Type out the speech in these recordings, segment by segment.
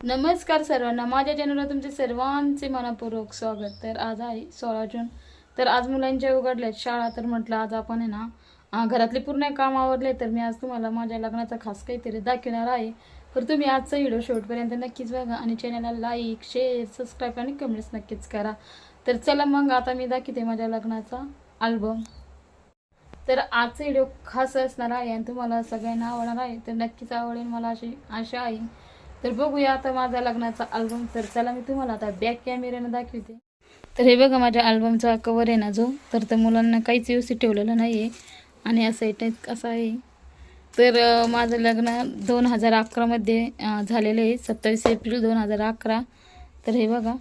नमस्कार सर्वांना. माझ्या चॅनलवर तुमचे सर्वांचे मनापूर्वक स्वागत. तर आज आहे सोळा जून. तर आज मुलांच्या उघडल्यात शाळा. तर म्हटलं आज आपण आहे ना घरातले पूर्ण काम आवरले. तर मी आज तुम्हाला माझ्या लग्नाचा खास काहीतरी दाखवणार आहे. तर तुम्ही आजचा व्हिडिओ शेवटपर्यंत नक्कीच बघा आणि चॅनलला लाईक शेअर सबस्क्राईब आणि कमेंट्स नक्कीच करा. तर चला मग आता मी दाखवते माझ्या लग्नाचा अल्बम तर आजचा व्हिडिओ खास असणार आहे आणि तुम्हाला सगळ्यांना आवडणार आहे. तर नक्कीच आवडेल मला अशी आशा आहे. तर बघूया आता माझा लग्नाचा अल्बम तर चला मी तुम्हाला आता बॅक कॅमेऱ्यानं दाखवते. तर हे बघा माझ्या अल्बमचा कवर आहे ना जो. तर त्या मुलांना काहीच व्यवस्थित ठेवलेलं नाही आहे आणि असं आहे टाईप कसं आहे. तर माझं लग्न दोन हजार अकरामध्ये झालेलं आहे. सत्तावीस एप्रिल दोन हजार अकरा. तर हे बघा.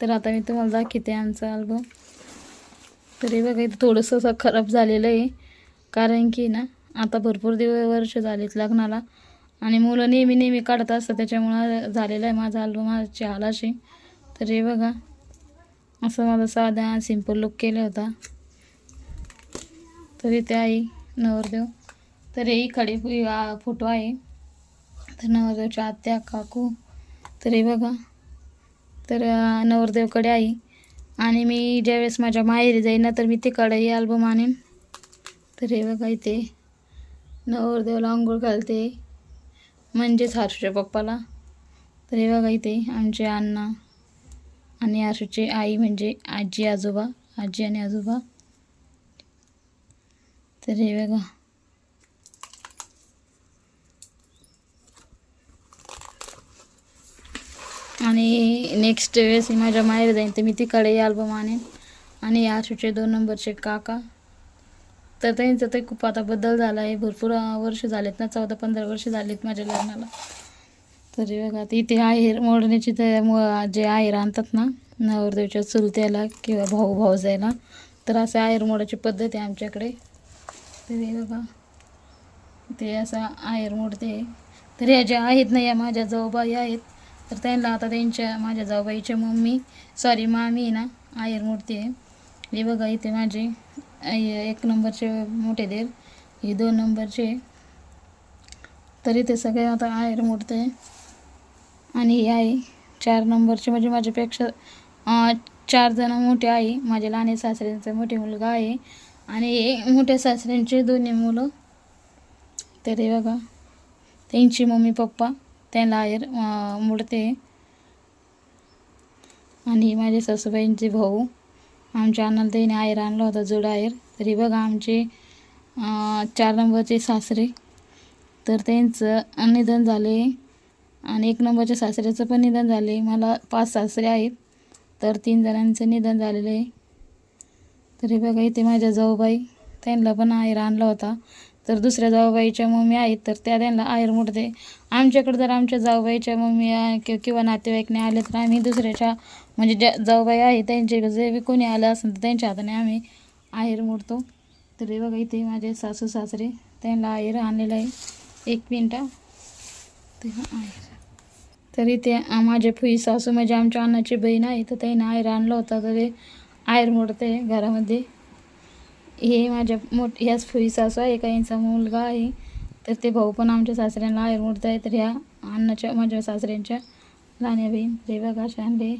तर आता मी तुम्हाला दाखवते आमचा अल्बम तर हे बघा इथं थोडंसं असं खराब झालेलं आहे. कारण की ना आता भरपूर दिवस वर्ष झालेत लग्नाला. आणि मुलं नेहमी नेहमी काढत असतात. त्याच्यामुळं झालेलं आहे माझा अल्बम माझी आलाशी. तर हे बघा. असं माझा साधा सिंपल लुक केला होता. तर इथे आई नवरदेव. तर हे इकडे फोटो आहे. तर नवरदेवच्या आत्या काकू. तर हे बघा. तर नवरदेवकडे आई आणि मी ज्यावेळेस माझ्या माहेरी जाईन ना तर मी तिकडे अल्बम आणेन. तर हे बघा इथे. नवरदेवला आंघोळ घालते. म्हणजेच हर्षच्या पप्पाला. तर हे बघा इथे आमचे अण्णा आणि हर्षचे आई म्हणजे आजी आजोबा. आजी आणि आजोबा. तर हे बघा. आणि नेक्स्ट वेळेस माझ्या माहेर जाईन तर मी तिकडे अल्बम आणेन. आणि आसूचे दोन नंबरचे काका. तर त्यांचं ते खूप आता बदल झाला आहे. भरपूर वर्ष झालेत ना चौदा पंधरा वर्ष झालेत माझ्या लग्नाला. तर बघा इथे आहेर मोडण्याची तर मु- जे आहेर आणतात ना नवरदेवच्या चुलत्याला किंवा भाऊ भाऊ जायला तर असं आहेर मोडायची पद्धत आहे आमच्याकडे. तर हे बघा ते असं आहेर मोडते. तर ह्या ज्या आहेत ना या माझ्या जाऊबाई आहेत तर त्यांना आता त्यांच्या माझ्या जाऊबाईच्या मम्मी सॉरी मामी आहे ना आहेर मोडते. हे बघा इथे माझे एक नंबरचे मोठे देव हे दोन नंबरचे. तरी ते सगळे आता आहेर मोडते आणि हे आहे चार नंबरचे म्हणजे माझ्यापेक्षा चार जण मोठे आहे माझ्या लहान सासऱ्यांचा मोठे मुलगा आहे. आणि हे मोठ्या सासऱ्यांचे दोन्ही मुलं. तर हे बघा त्यांची मम्मी पप्पा त्यांना आहेर मोडते आणि माझे सासूबाईंचे भाऊ. आमच्या अण्णाला त्याने आणलं आणला होता जोड आहेर तरी बघा आमचे चार नंबरचे सासरे. तर त्यांचं निधन झाले. आणि एक नंबरच्या सासऱ्याचं पण निधन झाले. मला पाच सासरे आहेत. तर तीन जणांचं निधन झालेलं आहे. तरी बघा इथे माझ्या जाऊबाई त्यांना पण आहेर आणला होता. तर दुसऱ्या जाऊबाईच्या मम्मी आहेत. तर त्या त्यांना आहेर मोडते. आमच्याकडे जर आमच्या जाऊबाईच्या मम्मी किंवा नातेवाईकने आले तर आम्ही दुसऱ्याच्या म्हणजे ज्या जाऊबाई आहे त्यांचे जे बी कोणी आलं असेल तर त्यांच्या हाताने आम्ही आहेर मोडतो. तर हे बघा इथे माझे सासू सासरे त्यांना आहेर आणलेलं आहे. एक मिनटं ते आहेर. तरी ते माझे फुई सासू म्हणजे आमच्या अन्नाची बहीण आहे तर त्यांना आहेर आणलं होता. तर ते आहेर मोडते घरामध्ये. हे माझ्या मोठ ह्याच फुई सासू आहे का यांचा मुलगा आहे. तर ते भाऊ पण आमच्या सासऱ्यांना आहेर मोडत आहे तर ह्या अण्णाच्या माझ्या सासऱ्यांच्या लहान्या बहीण. ते बघा शांडे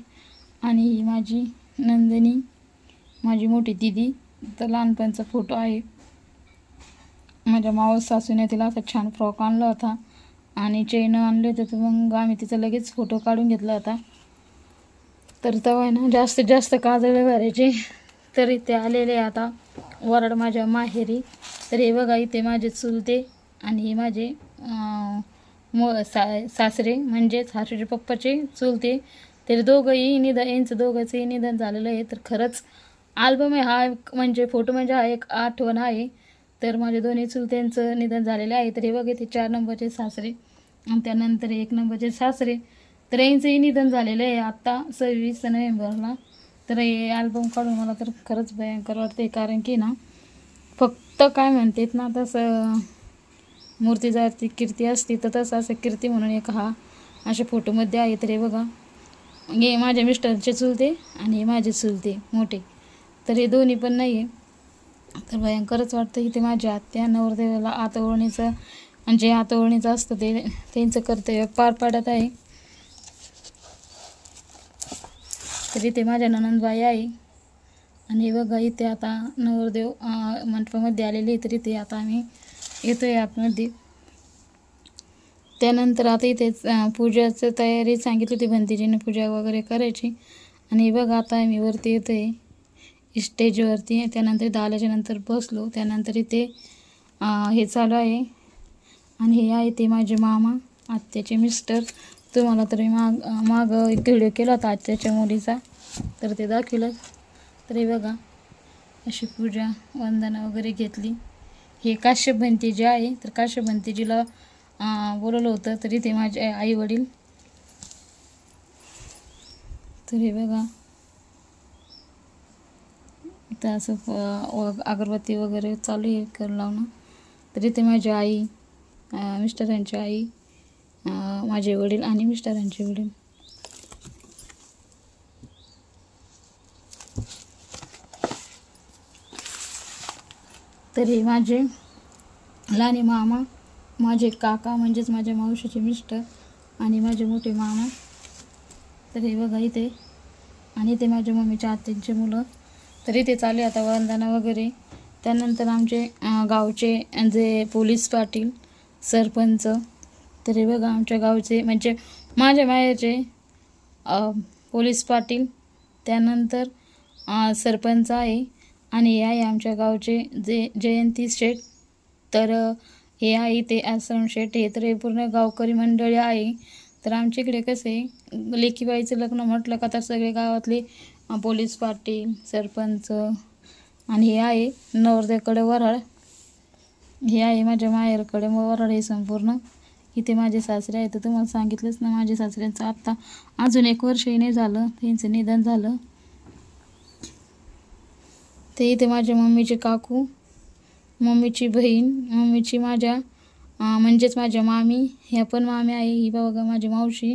आणि ही माझी नंदिनी माझी मोठी दिदी. तर लहानपणचा फोटो आहे. माझ्या मावस सासूने तिला असा छान फ्रॉक आणला होता आणि चेन आणले होते तर मग आम्ही तिचा लगेच फोटो काढून घेतला होता. तर तेव्हा ना जास्तीत जास्त काजळे भरायचे तर इथे आलेले आता. वरड माझ्या माहेरी. तर हे बघा इथे माझे चुलते आणि हे माझे अं, मो सा सासरे म्हणजेच सासूचे पप्पाचे चुलते. तर दोघंही निधन यांचं दोघंचंही निधन झालेलं आहे. तर खरंच आल्बम आहे. हा एक म्हणजे फोटो म्हणजे हा एक आठवण आहे. तर माझे दोन्ही चुलत्यांचं निधन झालेलं आहे. तर हे बघ ते चार नंबरचे सासरे आणि त्यानंतर एक नंबरचे सासरे. तर यांचंही निधन झालेलं आहे आत्ता सव्वीस नोव्हेंबरला. तर हे अल्बम काढून मला तर खरंच भयंकर वाटते कारण की ना फक्त काय म्हणतात ना तसं मूर्ती कीर्ती असती तर तसं असं कीर्ती म्हणून एक हा अशा फोटोमध्ये आहे. तर हे बघा हे माझ्या मिस्टरचे चुलते आणि हे माझे चुलते मोठे. तर हे दोन्ही पण नाही आहे तर भयंकरच वाटतं की ते माझ्या आत्या नवरदेवाला आतवळणीचं आणि जे आतवळणीचं असतं ते त्यांचं कर्तव्य पार पाडत आहे. तर इथे माझ्या ननंदबाई आहे. आणि बघा इथे आता नवरदेव मंडपामध्ये आलेले तर इथे आता आम्ही येतो आहे आतमध्ये. त्यानंतर आता इथे अं, पूजाचं तयारी सांगितली होती भंतीजीने पूजा वगैरे करायची. आणि बघ बघा आता मी वरती येतो आहे. स्टेजवरती त्यानंतर इथं नंतर बसलो. त्यानंतर इथे हे चालू आहे. आणि हे आहे ते माझे मामा आत्याचे मिस्टर. तुम्हाला तर मी माग माग एक व्हिडिओ केला होता आत्याच्या मुलीचा. तर ते दाखवलं. तर हे बघा अशी पूजा वंदना वगैरे घेतली. हे काश्यप भंतीजी आहे. तर काश्यप भंतीजीला बोलवलं होतं तरी ते माझे आई वडील तर हे बघा. इथं असं अगरबत्ती वगैरे चालू आहे कर लावणं. तरी ते माझी आई मिस्टरांची आई माझे वडील आणि मिस्टरांचे वडील. तरी माझे लहाने मामा माझे काका म्हणजेच माझ्या मावशीचे मिस्टर आणि माझे मोठे मामा. तर हे बघा इथे. आणि ते माझ्या मम्मीच्या आत्यांचे मुलं. तर इथे चालू आता वंदना वगैरे. त्यानंतर आमचे गावचे जे पोलीस पाटील सरपंच. तर हे बघा आमच्या गावचे म्हणजे माझ्या मायाचे पोलीस पाटील. त्यानंतर सरपंच आहे. आणि हे आहे आमच्या गावचे जे जयंती शेठ. तर हे आहे ते आश्रम शेठ हे तर हे पूर्ण गावकरी मंडळी आहे. तर आमच्या इकडे कसे लेकीबाईचं लग्न म्हटलं का तर सगळे गावातले पोलीस पाटील सरपंच आणि हे आहे नवरदेकडे वराळ हे आहे माझ्या माहेरकडे वराळ हे संपूर्ण इथे माझे सासरे आहे तर तुम्हाला सांगितलंच ना माझ्या सासऱ्यांचं आत्ता अजून एक वर्षही नाही झालं त्यांचं निधन झालं. ते इथे माझ्या मम्मीचे काकू मम्मीची बहीण मम्मीची माझ्या म्हणजेच माझ्या मामी ह्या पण मामी आहे ही बघा माझी मावशी.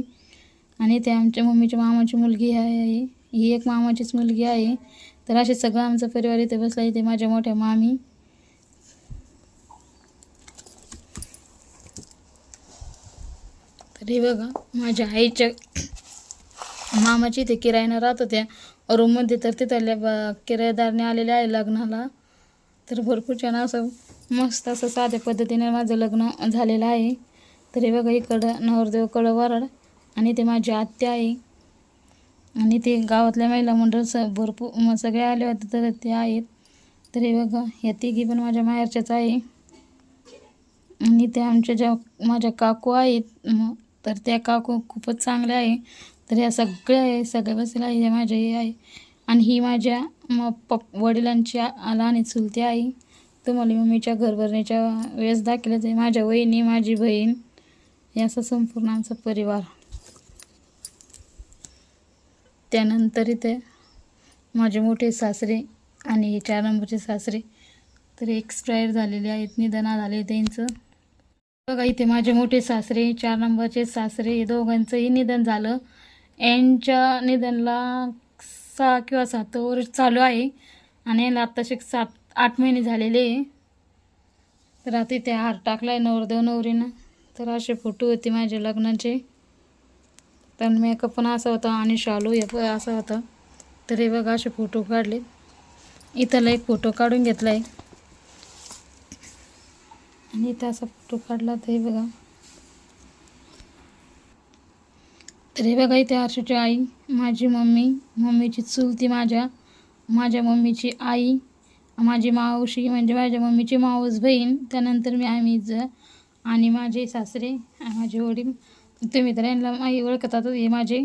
आणि ते आमच्या मम्मीच्या मामाची मुलगी आहे ही एक मामाचीच मुलगी आहे. तर असे सगळं आमचा परिवार इथे बसला इथे माझ्या मोठ्या मामी. तर हे बघा माझ्या आईच्या मामाची इथे किरायानं राहत होत्या. रूममध्ये तर तिथल्या किरायदारने आलेल्या आहे लग्नाला. तर भरपूर छान असं मस्त असं साध्या पद्धतीने माझं लग्न झालेलं आहे. तर हे बघा इकडं नवरदेवकडं वरड आणि ते माझी आत्या आहे. आणि ते गावातल्या महिला मंडळ स भरपूर सगळे आले होते तर ते आहेत. तर हे बघा या तिघी पण माझ्या माहेरच्याच आहे. आणि त्या आमच्या ज्या माझ्या काकू आहेत तर त्या काकू खूपच चांगल्या आहे. तर ह्या सगळ्या आहे सगळ्या बसल्या आहे ह्या माझ्या हे आहे. आणि ही माझ्या म पप वडिलांची आला लहान चुलती आई. तुम्हाला मम्मीच्या घरभरणीच्या वेळेस दाखवलं जाईल माझ्या वहिनी माझी बहीण याचा संपूर्ण आमचा परिवार. त्यानंतर इथे माझे मोठे सासरे आणि हे चार नंबरचे सासरे तर एक्सपायर झालेले आहेत निधना झाले त्यांचं. बघा इथे माझे मोठे सासरे चार नंबरचे सासरे हे दोघांचंही निधन झालं. यांच्या निधनला सहा किंवा सात वर्ष चालू आहे. आणि याला आत्ताशे सात आठ महिने झालेले आहे. तर आता इथे हार टाकला आहे नवरदेव नवरीनं. तर असे फोटो होते माझ्या लग्नाचे. तर मेकअप पण असा होता आणि शालू हे पण असा होता. तर हे बघा असे फोटो काढले. इथला एक फोटो काढून घेतला आहे आणि इथं असा फोटो काढला तर हे बघा. तर हे बघा इथे हर्षूची आई माझी मम्मी मम्मीची चुलती माझ्या माझ्या मम्मीची आई माझी मावशी म्हणजे माझ्या मम्मीची मावस बहीण त्यानंतर मी आम्ही ज आणि माझे सासरे माझे वडील. तुम्ही तर यांना माही ओळखतात हे माझे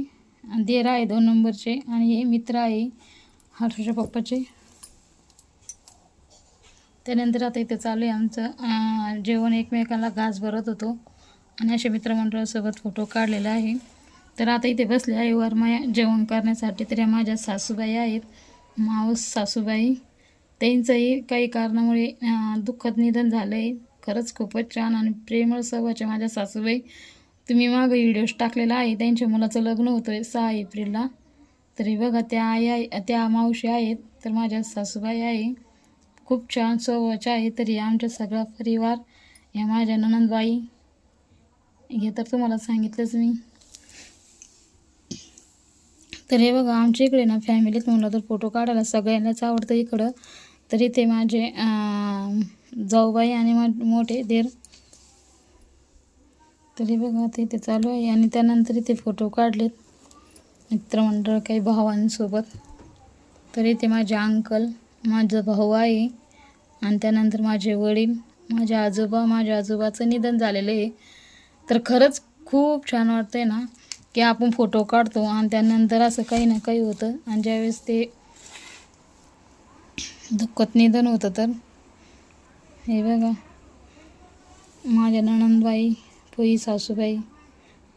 देर आहे दोन नंबरचे आणि हे मित्र आहे हर्षूच्या पप्पाचे. त्यानंतर आता इथे चालू आहे आमचं जेवण एकमेकाला घास भरत होतो. आणि अशा मित्रमंडळासोबत फोटो काढलेला आहे. तर आता इथे बसले आहे वरमा जेवण करण्यासाठी. तर या माझ्या सासूबाई आहेत. मावस सासूबाई. त्यांचंही काही कारणामुळे दुःखद निधन झालं आहे खरंच खूपच छान आणि प्रेमळ स्वभावाच्या माझ्या सासूबाई. तुम्ही मागं व्हिडिओज टाकलेला आहे. त्यांच्या मुलाचं लग्न होतं आहे सहा एप्रिलला. तरी बघा त्या आई आहे त्या मावशी आहेत. तर माझ्या सासूबाई आहे. खूप छान स्वभावाच्या आहे. तरी आमचा सगळा परिवार या माझ्या ननंदबाई हे तर तुम्हाला सांगितलंच मी. तर हे बघा आमच्या इकडे ना फॅमिलीत म्हणलं तर फोटो काढायला सगळ्यांनाच आवडतं इकडं. तरी ते माझे जाऊबाई आणि मा मोठे देर. तरी बघा ते इथे चालू आहे आणि त्यानंतर इथे फोटो काढलेत. मित्रमंडळ काही भावांसोबत. तर इथे माझे अंकल माझं भाऊ आहे. आणि त्यानंतर माझे वडील माझे आजोबा माझ्या आजोबाचं निधन झालेलं आहे. तर खरंच खूप छान वाटतंय ना. की आपण फोटो काढतो आणि त्यानंतर असं काही ना काही होतं. आणि ज्यावेळेस ते दुःखत निधन होतं तर हे बघा. माझ्या नणंदबाई पोई सासूबाई.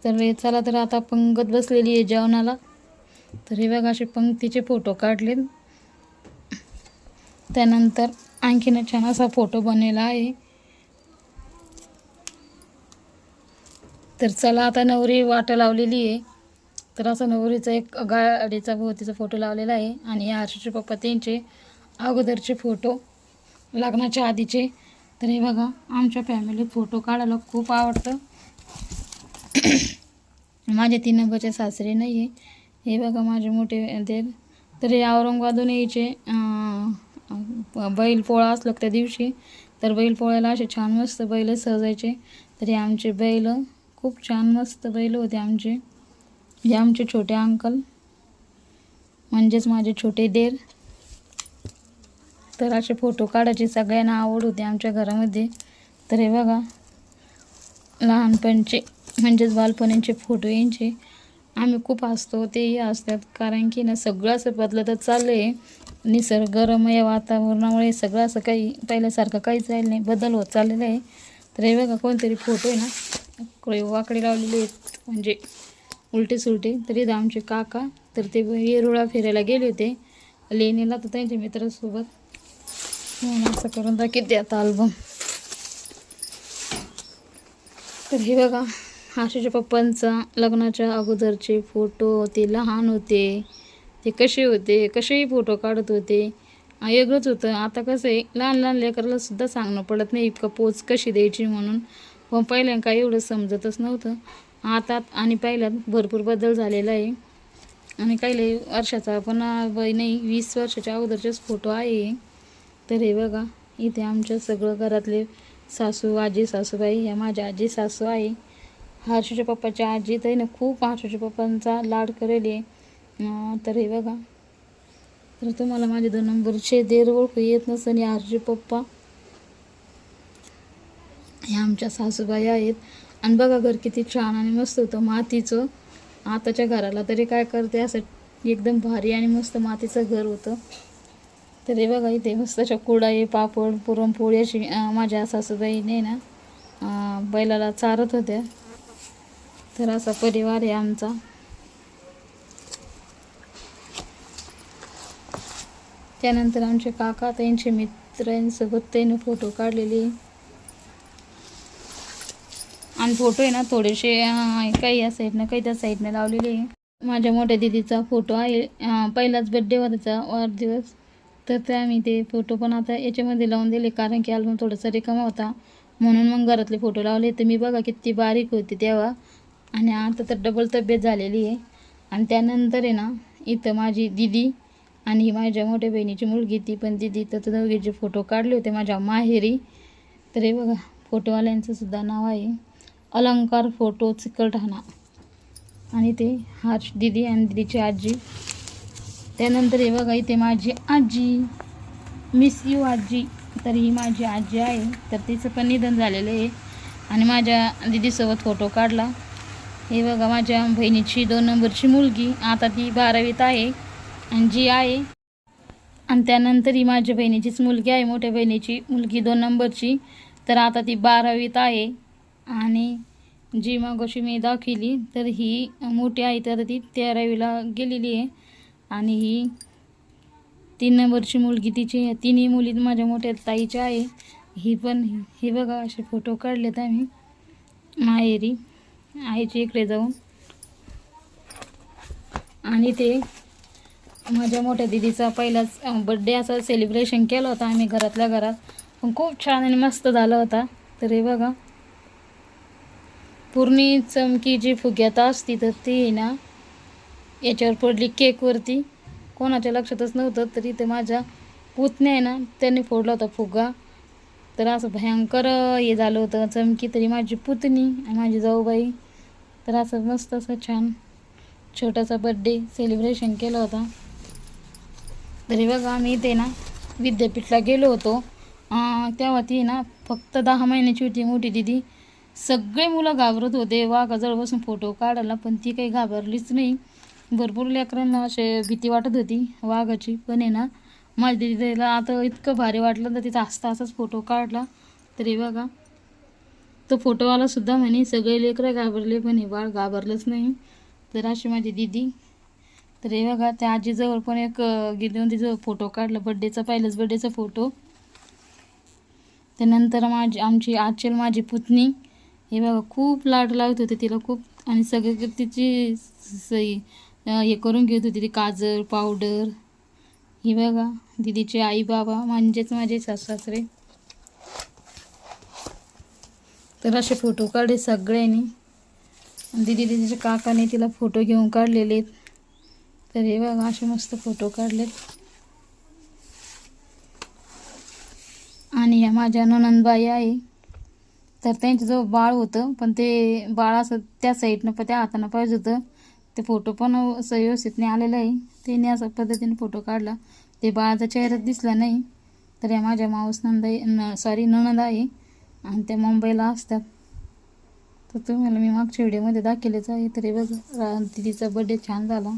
तर हे चला तर आता पंगत बसलेली आहे जेवणाला. तर हे बघा असे पंक्तीचे फोटो काढले त्यानंतर आणखीन छान असा फोटो बनलेला आहे. तर चला आता नवरी वाटं लावलेली आहे. तर असं नवरीचा एक गाडीचा भोवतीचा फोटो लावलेला आहे. आणि या हर्षूचे पप्पा त्यांचे अगोदरचे फोटो लग्नाच्या आधीचे. तर हे बघा आमच्या फॅमिलीत फोटो काढायला खूप आवडतं. माझे तीन नंबरचे सासरे नाही आहे हे बघा माझे मोठे देव तर हे औरंगाबादून यायचे. बैलपोळा असलं त्या दिवशी तर बैलपोळ्याला असे छान मस्त बैल सजायचे. तर हे आमचे बैल खूप छान मस्त बैल होते आमचे. हे आमचे छोटे अंकल. म्हणजेच माझे छोटे देर. तर असे फोटो काढायची सगळ्यांना आवड होती आमच्या घरामध्ये. तर हे बघा लहानपणचे म्हणजेच बालपणीचे फोटो यांचे. आम्ही खूप हसतो तेही असतात कारण की ना सगळं असं बदलत चाललं आहे निसर्गरमय वातावरणामुळे सगळं असं काही पहिल्यासारखं काहीच राहिलं नाही. बदल होत चाललेला आहे. तर हे बघा कोणतरी फोटो आहे ना वाकडे लावलेले आहेत. म्हणजे उलटे सुलटे तरी आमचे काका तर ते येरुळा फिरायला गेले होते. लेणीला तर त्यांच्या मित्रासोबत. म्हणून असं करून दाखवते आता अल्बम तर हे बघा आशूच्या पप्पांचा लग्नाच्या अगोदरचे फोटो ते लहान होते. ते कसे होते? कसेही फोटो काढत होते. वेगळंच होतं. आता कसं आहे लहान लहान लेकराला सुद्धा सांगणं पडत नाही. इतकं पोच कशी द्यायची म्हणून. पण पहिल्या काही एवढं समजतच नव्हतं. आता आणि पहिल्यात भरपूर बदल झालेला आहे. आणि काही लई वर्षाचा पण वय नाही वीस वर्षाच्या अगोदरचेच फोटो आहे. तर हे बघा इथे आमच्या सगळं घरातले सासू आजी सासूबाई ह्या माझ्या आजी सासू आहे. हर्षूच्या पप्पाच्या आजी तर ना खूप हर्षूच्या पप्पांचा लाड करेल आहे. तर हे बघा. तर तुम्हाला माझे दोन नंबरचे देर ओळखू येत नसतं आणि हर्षूचे पप्पा. ह्या आमच्या सासूबाई आहेत. आणि बघा घर किती छान आणि मस्त होतं. मातीचं. आताच्या घराला तरी काय करते असं एकदम भारी आणि मस्त मातीचं घर होतं. तर हे बघा इथे मस्त अशा कुडाई पापड पुरणपोळी अशी माझ्या सासूबाईने ना बैलाला चारत होत्या. तर असा परिवार आहे आमचा. त्यानंतर आमचे काका त्यांचे मित्रांसोबत त्यांनी फोटो काढलेले. आणि फोटो आहे ना थोडेसे काही या साईडनं काही त्या साईडनं लावलेले आहे. माझ्या मोठ्या दिदीचा फोटो आहे. पहिलाच बड्डे वरचा वाढदिवस. तर ते आम्ही ते फोटो पण आता याच्यामध्ये लावून दिले कारण की अल्बम थोडासा रिकामा होता. म्हणून मग घरातले फोटो लावले. तर मी बघा किती बारीक होती तेव्हा. आणि आता तर डबल तब्येत झालेली आहे. आणि त्यानंतर आहे ना इथं माझी दिदी आणि ही माझ्या मोठ्या बहिणीची मुलगी ती पण दिदी तर दोघीचे फोटो काढले होते. माझ्या माहेरी. तर हे बघा फोटोवाल्यांचं सुद्धा नाव आहे. अलंकार फोटो चिकलठाणा आणि ते हर्ष दिदी आणि दिदीची आजी. त्यानंतर हे बघा इथे माझी आजी. मिस यू आजी. तर ही माझी आजी आहे. तर तिचं पण निधन झालेलं आहे. आणि माझ्या दिदीसोबत फोटो काढला. हे बघा माझ्या बहिणीची दोन नंबरची मुलगी. आता ती बारावीत आहे आणि जी आहे. आणि त्यानंतर ही माझ्या बहिणीचीच मुलगी आहे. मोठ्या बहिणीची मुलगी दोन नंबरची. तर आता ती बारावीत आहे. आणि जी मागोशी मी दाखवली तर ही मोठी आहे तर ती तेरावीला गेलेली आहे. आणि ही तीन नंबरची मुलगी तिची तिन्ही मुली माझ्या मोठ्या ताईच्या आहे. ही पण ही बघा असे फोटो काढलेत आम्ही. माहेरी आईची इकडे जाऊन. आणि ते माझ्या मोठ्या दिदीचा पहिलाच बड्डे असा सेलिब्रेशन केलं होतं आम्ही घरातल्या घरात. पण खूप छान आणि मस्त झाला होता. तर हे बघा पूर्णी चमकी जी फुग्यात असती तर ती आहे ना याच्यावर पडली केकवरती कोणाच्या लक्षातच नव्हतं तरी ते माझ्या पुतण्या आहे ना त्यांनी फोडला होता फुगा. तर असं भयंकर हे झालं होतं चमकी तरी माझी पुतणी आणि माझी जाऊबाई. तर असं मस्त असं छान छोटासा बड्डे सेलिब्रेशन केलं होता. तरी बघा आम्ही इथे ना विद्यापीठला गेलो होतो. तेव्हा ती ना फक्त दहा महिन्याची होती मोठी दिदी. सगळे मुलं घाबरत होते. वाघाजवळ बसून फोटो काढायला पण ती काही घाबरलीच नाही. भरपूर लेकरांना असे भीती वाटत होती वाघाची. पण आहे ना माझ्या दिदीला आता इतकं भारी वाटलं तर तिचा असता असाच फोटो काढला. तरी बघा. तो फोटोवालासुद्धा म्हणे सगळे लेकरं घाबरले पण हे बाळ घाबरलंच नाही. तर अशी माझी दिदी. तर हे बघा त्या आजीजवळ पण एक अं, गेली तिचं फोटो काढला बड्डेचा पहिलाच बड्डेचा फोटो. त्यानंतर माझी आमची आचल माझी पुतणी. हे बघा खूप लाड लावत होते तिला खूप. आणि सगळे तिची सई हे करून घेत होती ती काजळ पावडर हे बघा दिदीचे आई बाबा म्हणजेच माझे सासरे तर असे फोटो काढले सगळ्यांनी. दिदी दिदीच्या काकाने तिला फोटो घेऊन काढलेले. आहेत. तर हे बघा असे मस्त फोटो काढलेत आणि या माझ्या ननंदबाई आहे. तर त्यांच्याजवळ बाळ होतं पण ते बाळ असं त्या साईडनं पण त्या हातानं पाहिजे होतं. ते फोटो पण असं व्यवस्थित नाही आलेलं आहे. त्यांनी असं पद्धतीने फोटो काढला. ते बाळाचा चेहरा दिसला नाही. तर या माझ्या माऊस नंदाई न सॉरी ननद आहे. आणि त्या मुंबईला असतात. तर तुम्हाला मी मागच्या व्हिडिओमध्ये दाखवलेच आहे. तरी बघा दिदीचा बड्डे छान झाला.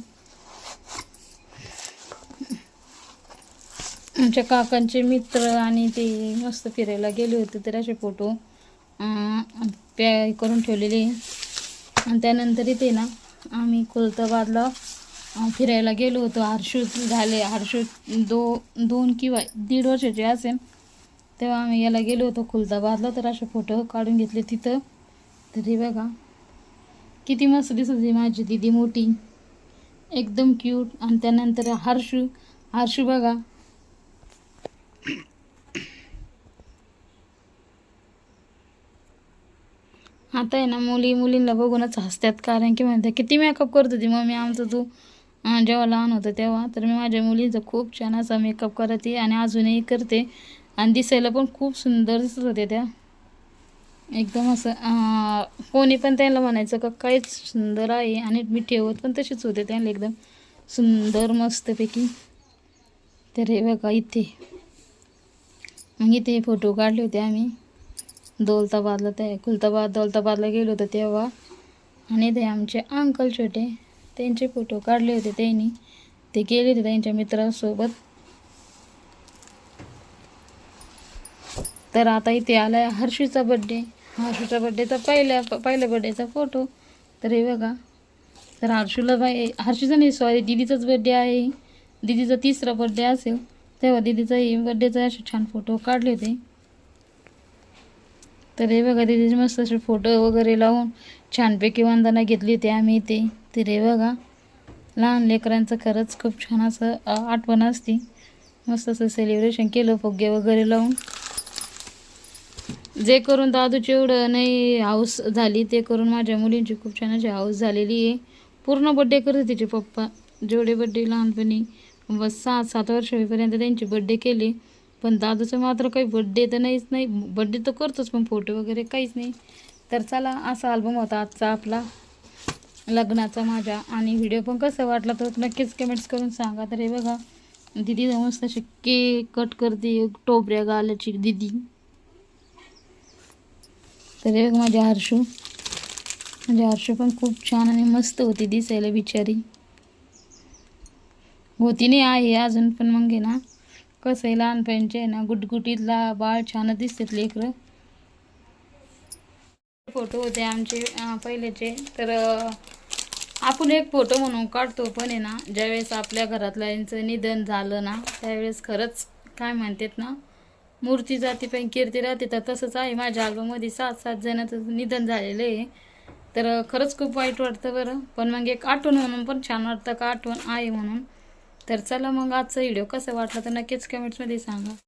आमच्या काकांचे मित्र आणि ते मस्त फिरायला गेले होते तर असे फोटो पॅ करून ठेवलेले आणि त्यानंतर इथे ना आम्ही खुलताबादला फिरायला गेलो होतो. हर्षू झाले. हर्षू दो दोन किंवा दीड वर्षाचे असेल. तेव्हा आम्ही याला गेलो होतो खुलताबादला तर असे फोटो काढून घेतले तिथं. तरी बघा. किती मस्त दिसत होती माझी दिदी मोठी. एकदम क्यूट आणि त्यानंतर हर्षू हर्षू बघा. आता आहे ना मुली मुलींना बघूनच हसतात कारण की म्हणते किती मेकअप करत होती मम्मी आमचं तू. जेव्हा लहान होतं तेव्हा. तर मी माझ्या मुलींचा खूप छान असा मेकअप करते आणि अजूनही करते. आणि दिसायला पण खूप सुंदर दिसत होत्या त्या. एकदम असं कोणी पण त्यांना म्हणायचं का काहीच सुंदर आहे. आणि मी ठेवत पण तशीच होते त्यांना एकदम. सुंदर मस्तपैकी. तर हे बघा इथे. मग इथे फोटो काढले होते आम्ही. दौलताबादला ते खुलताबाद दौलताबादला गेलो होतो तेव्हा. आणि ते आमचे अंकल छोटे त्यांचे फोटो काढले होते त्यांनी. ते गेले होते त्यांच्या मित्रासोबत. तर आता इथे आला आहे हर्षूचा बड्डे हर्षूचा बड्डेचा पहिल्या पहिल्या बड्डेचा फोटो तर हे बघा. तर हर्षूला बाई हर्षूचा नाही सॉरी दिदीचाच बड्डे आहे. दिदीचा तिसरा बड्डे असेल. तेव्हा दिदीचाही बड्डेचा असे छान फोटो काढले होते. तर हे बघा तिथे मस्त असे फोटो वगैरे लावून छानपैकी वंदना घेतली होती आम्ही इथे. तर हे बघा लहान लेकरांचं खरंच खूप छान असं आठवण असते. मस्त असं सेलिब्रेशन केलं फुगे वगैरे लावून. जे करून दादूची एवढं नाही हाऊस झाली ते करून माझ्या मुलींची खूप छान अशी हाऊस झालेली आहे. पूर्ण बड्डे करते तिचे पप्पा. जेवढे बड्डे लहानपणी बस सात सात वर्ष होईपर्यंत त्यांचे बड्डे केले. पण दादूचं मात्र काही बड्डे तर नाहीच नाही बड्डे तर करतोच पण फोटो वगैरे काहीच नाही. तर चला असा अल्बम होता आजचा आपला लग्नाचा माझ्या. आणि व्हिडिओ पण कसं वाटला तर नक्कीच कमेंट्स करून सांगा. तर हे बघा दिदी मस्त अशी केक कट करते टोपऱ्या गाल्याची दिदी. तर हे बघ माझी हर्षू. म्हणजे हर्षू पण खूप छान आणि मस्त होती दिसायला बिचारी. होती नाही आहे अजून पण मग आहे ना. कसं आहे लहानपणीचे आहे ना गुटगुटीतला बाळ छान दिसतात लेकरं. फोटो होते आमचे पहिलेचे. तर आपण एक फोटो म्हणून काढतो पण आहे ना ज्यावेळेस आपल्या घरातल्यांचं निधन झालं ना त्यावेळेस खरंच काय म्हणतात ना मूर्ती जाती पण कीर्ती राहते. तर तसंच आहे माझ्या अल्बममध्ये सात सात जणांचं निधन झालेलं आहे. तर खरंच खूप वाईट वाटतं बरं. पण मग एक आठवण म्हणून पण छान वाटतं का? आठवण आहे म्हणून. तर चला मग आजचा व्हिडिओ कसा वाटला तर नक्कीच कमेंट्समध्ये सांगा.